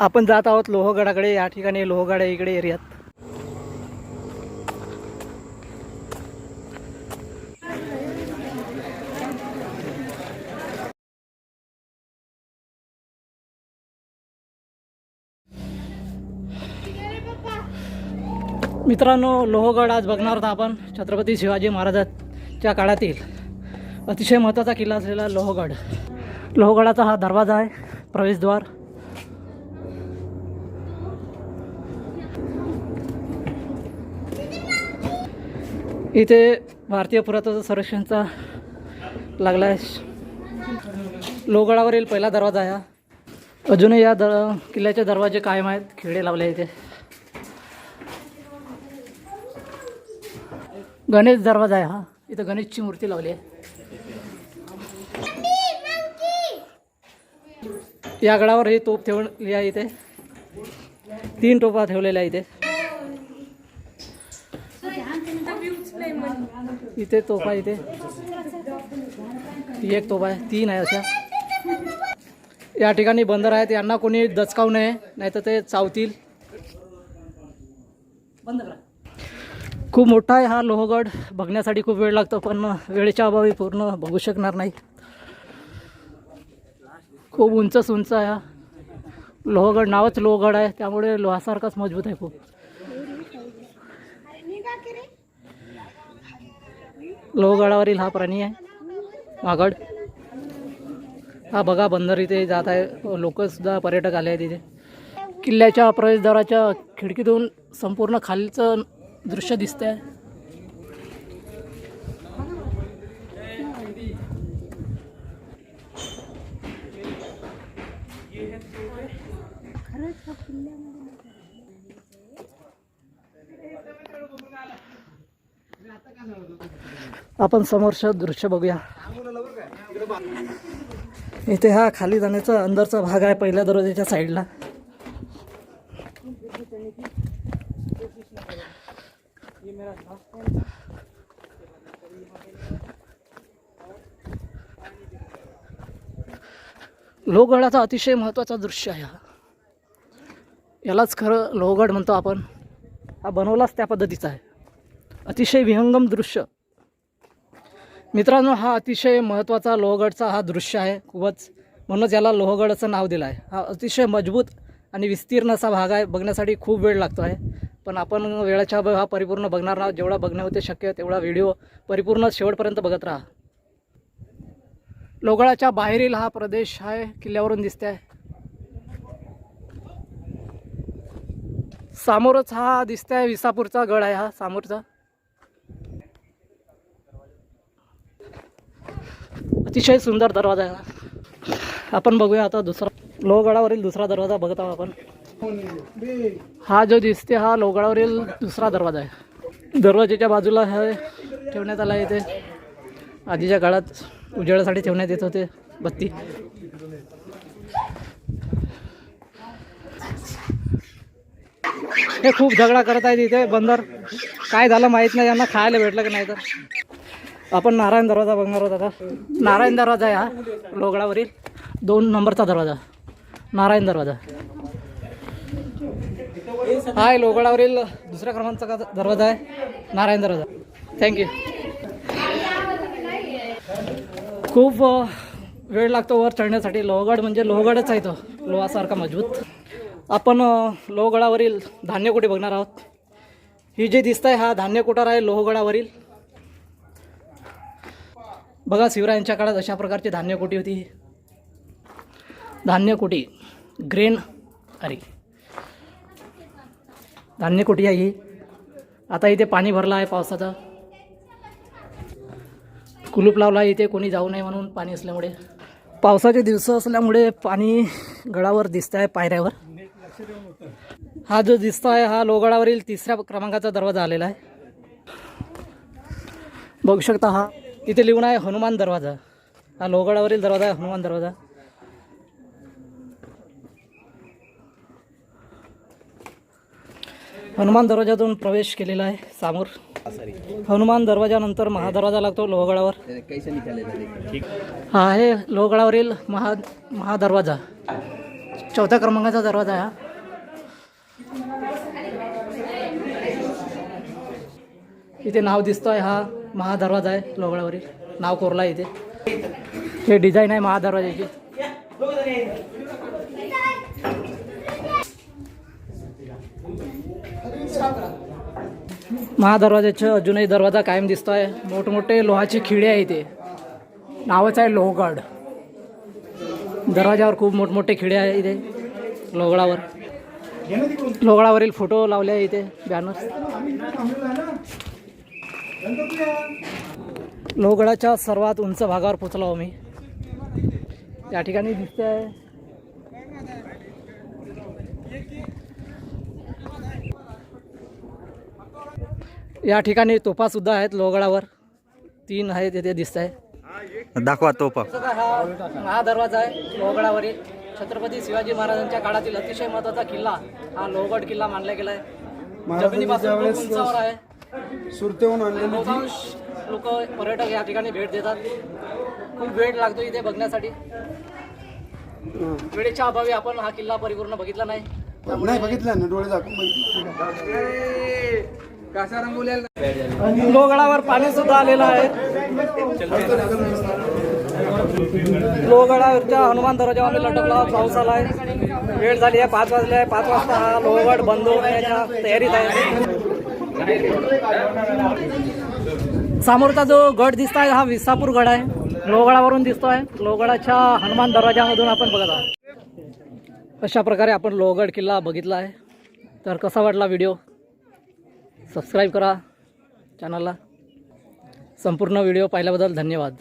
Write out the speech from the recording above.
आपण जात आहोत लोहगडाकडे या ठिकाणी लोहगड इकडे एरियात. मित्रांनो लोहगड आज बघणार आहोत आपण छत्रपती शिवाजी महाराजांच्या काळातील अतिशय महत्त्वाचा किल्ला असलेला लोहगड. लोहगडाचा हा दरवाजा आहे प्रवेशद्वार. इथे भारतीय पुरातत्व संरक्षणचा लागला आहे लोहगडावरील पहिला दरवाजा हा. अजूनही या दर किल्ल्याचे दरवाजे कायम आहेत. खिळे लावले इथे. गणेश दरवाजा आहे हा. इथं गणेशची मूर्ती लावली आहे. या गडावर ही तोप ठेवून आहे इथे. तीन टोपा ठेवलेल्या इथे. इथे तोफा इथे. ती एक तोफा आहे तीन आहे अशा. या ठिकाणी बंदर आहेत यांना कोणी दचकावू नये नाहीतर ते चावतील. खूप मोठा आहे हा लोहगड बघण्यासाठी खूप वेळ लागतो पण वेळेच्या अभावी पूर्ण बघू शकणार नाही. खूप उंच उंच आहे हा. लोहगड नावच लोहगड आहे त्यामुळे लोहासारखाच मजबूत आहे खूप. लोहगडावरील हा प्राणी आहे. वागड हा बघा बंदर इथे जात आहे. लोक सुद्धा पर्यटक आले आहेत इथे. किल्ल्याच्या प्रवेशद्वाराच्या खिडकीतून संपूर्ण खालीचं दृश्य दिसतंय. आपण समोरचं दृश्य बघूया. इथे हा खाली जाण्याचा अंदरचा भाग आहे पहिल्या दरवाजाच्या साईडला. लोहगडाचा अतिशय महत्त्वाचा दृश्य आहे हा. यालाच खरं लोहगड म्हणतो आपण. हा बनवलाच त्या पद्धतीचा आहे. अतिशय विहंगम दृश्य. मित्रांनो हा अतिशय महत्त्वाचा लोहगडचा हा दृश्य आहे. खूपच म्हणूनच याला लोहगडाचं नाव दिलं आहे. हा अतिशय मजबूत आणि विस्तीर्ण असा भाग आहे. बघण्यासाठी खूप वेळ लागतो आहे. पण आपण वेळाच्या हा परिपूर्ण बघणार आहोत जेवढा बघणे होते शक्य तेवढा व्हिडिओ परिपूर्ण शेवटपर्यंत बघत राहा. लोगळाच्या बाहेरील हा प्रदेश आहे किल्ल्यावरून दिसते आहे सामोरच हा दिसतंय विसापूरचा गड आहे हा समोरचा. अतिशय सुंदर दरवाजा आहे आपण बघूया आता दुसरा लोहगडावरील दुसरा दरवाजा बघत आहोत आपण. हा जो दिसते हा लोहगडावरील दुसरा दरवाजा आहे. दरवाजाच्या बाजूला हे ठेवण्यात आला आहे इथे. आधीच्या काळात उजेडासाठी ठेवण्यात येत होते. बत्ती. हे खूप झगडा करत आहेत इथे बंदर. काय झालं माहीत नाही. यांना खायला भेटलं की नाही तर. आपण नारायण दरवाजा बघणार आहोत आता. नारायण दरवाजा आहे हा लोगडावरील. दोन नंबरचा दरवाजा. नारायण दरवाजा. हा आहे लोगडावरील दुसऱ्या क्रमांकाचा दरवाजा आहे. नारायण दरवाजा. थँक्यू खूप वेळ लागतो वर चढण्यासाठी. लोहगड म्हणजे लोहगडच आहे तो. लोहासारखा मजबूत. आपण लोहगडावरील धान्यकोटी बघणार आहोत. ही जे दिसत आहे हा धान्यकोटार आहे लोहगडावरील. बघा शिवरायांच्या काळात अशा प्रकारची धान्यकोटी होती. धान्यकोटी ग्रेन अरे. धान्यकोटी आहे ही. आता इथे पाणी भरलं आहे पावसाचं. कुलूप लावला आहे इथे कोणी जाऊ नये म्हणून पाणी असल्यामुळे. पावसाचे दिवस असल्यामुळे पाणी गडावर दिसत आहे पायऱ्यावर. हा जो दिसतो आहे हा लोगडावरील तिसऱ्या क्रमांकाचा दरवाजा आलेला आहे. बघू शकता हा. इथे लिहून आहे हनुमान दरवाजा. हा लोहगडावरील दरवाजा आहे हनुमान दरवाजा. हनुमान दरवाजातून प्रवेश केलेला आहे समोर. हनुमान दरवाजानंतर महादरवाजा लागतो लोहगडावर हा आहे लोहगडावरील महा महादरवाजा. चौथ्या क्रमांकाचा दरवाजा आहे हा. इथे नाव दिसतोय हा. महादरवाजा आहे लोगळावरील नाव कोरला आहे इथे. हे डिझाईन आहे महादरवाजाची. महादरवाजाचे अजूनही दरवाजा कायम दिसतोय. मोठमोठे लोहाचे खिळे आहे इथे. नावच आहे लोहगड. दरवाजावर खूप मोठमोठे खिळे आहे इथे. लोगळावर लोगळावरील फोटो लावले आहे इथे. बॅनर लोहगडाच्या सर्वात उंच भागावर पोचलो मी या ठिकाणी दिसते आहे या ठिकाणी तोफा सुद्धा आहेत लोहगडावर. तीन आहेत तिथे दिसत आहे दाखवा तोफा. हा महादरवाजा आहे लोहगडावरील. छत्रपती शिवाजी महाराजांच्या काळातील अतिशय महत्त्वाचा किल्ला हा लोहगड किल्ला मानला गेला आहे जमिनीपासून उंचावर आहे. सुरतेहून आणलेली बहुतांश लोक पर्यटक या ठिकाणी भेट देतात. खूप वेळ लागतो इथे बघण्यासाठी. वेळेच्या अभावी आपण हा किल्ला परिपूर्ण बघितला नाही. नाही बघितलं ना डोळे दाखवून लोहगडावर पाणी सुद्धा आलेलं आहे. लोहगडावरच्या हनुमान आम्ही लटकला पाऊस आलाय. वेळ झाली आहे पाच वाजले आहे. पाच वाजता हा लोहगड बंद होण्याच्या तयारीत आहे. समोरचा जो गड दिसत आहे हा विसापूर गड आहे. लोहगडावरून दिसतोय. लोहगडाच्या हनुमान दरवाजामधून आपण बघत आहोत. अशा प्रकारे आपण लोहगड किल्ला बघितला आहे. तर कसा वाटला व्हिडिओ? सबस्क्राईब करा चॅनलला संपूर्ण व्हिडिओ पाहिल्याबद्दल धन्यवाद.